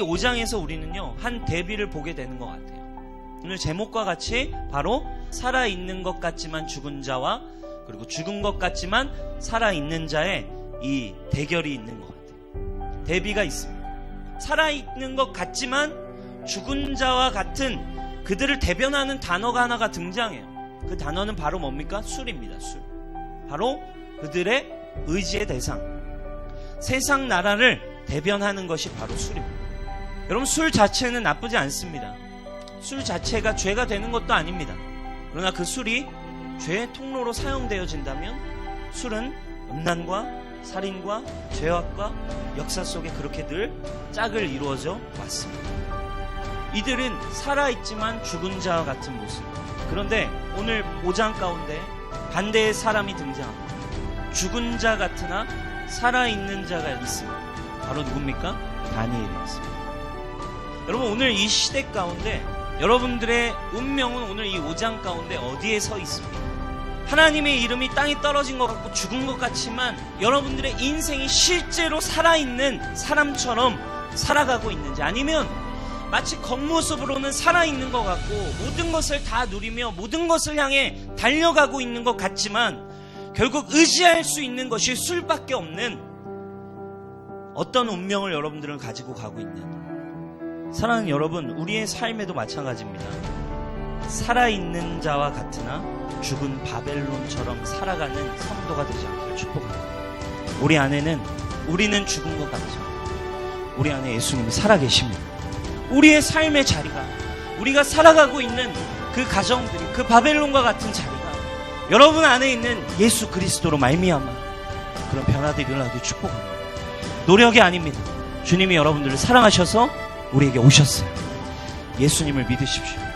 5장에서 우리는요, 한 대비를 보게 되는 것 같아요. 오늘 제목과 같이 바로 살아 있는 것 같지만 죽은 자와 그리고 죽은 것 같지만 살아 있는 자의 이 대결이 있는 것 같아요. 대비가 있습니다. 살아 있는 것 같지만 죽은 자와 같은 그들을 대변하는 단어가 하나가 등장해요. 그 단어는 바로 뭡니까? 술입니다. 술. 바로 그들의 의지의 대상. 세상 나라를 대변하는 것이 바로 술입니다. 여러분, 술 자체는 나쁘지 않습니다. 술 자체가 죄가 되는 것도 아닙니다. 그러나 그 술이 죄의 통로로 사용되어진다면 술은 음란과 살인과 죄악과 역사 속에 그렇게 늘 짝을 이루어져 왔습니다. 이들은 살아있지만 죽은 자와 같은 모습. 그런데 오늘 5장 가운데 반대의 사람이 등장합니다. 죽은 자 같으나 살아있는 자가 있습니다. 바로 누굽니까? 다니엘이었습니다. 여러분 오늘 이 시대 가운데 여러분들의 운명은 오늘 이 5장 가운데 어디에 서 있습니까? 하나님의 이름이 땅에 떨어진 것 같고 죽은 것 같지만 여러분들의 인생이 실제로 살아있는 사람처럼 살아가고 있는지 아니면 마치 겉모습으로는 살아있는 것 같고 모든 것을 다 누리며 모든 것을 향해 달려가고 있는 것 같지만 결국 의지할 수 있는 것이 술밖에 없는 어떤 운명을 여러분들은 가지고 가고 있는. 사랑하는 여러분 우리의 삶에도 마찬가지입니다. 살아있는 자와 같으나 죽은 바벨론처럼 살아가는 성도가 되지 않기를 축복합니다. 우리 안에는 우리는 죽은 것 같죠. 우리 안에 예수님이 살아계십니다. 우리의 삶의 자리가 우리가 살아가고 있는 그 가정들이 그 바벨론과 같은 자리가 여러분 안에 있는 예수 그리스도로 말미암아 그런 변화들이 일어나길 축복합니다. 노력이 아닙니다. 주님이 여러분들을 사랑하셔서 우리에게 오셨어요. 예수님을 믿으십시오.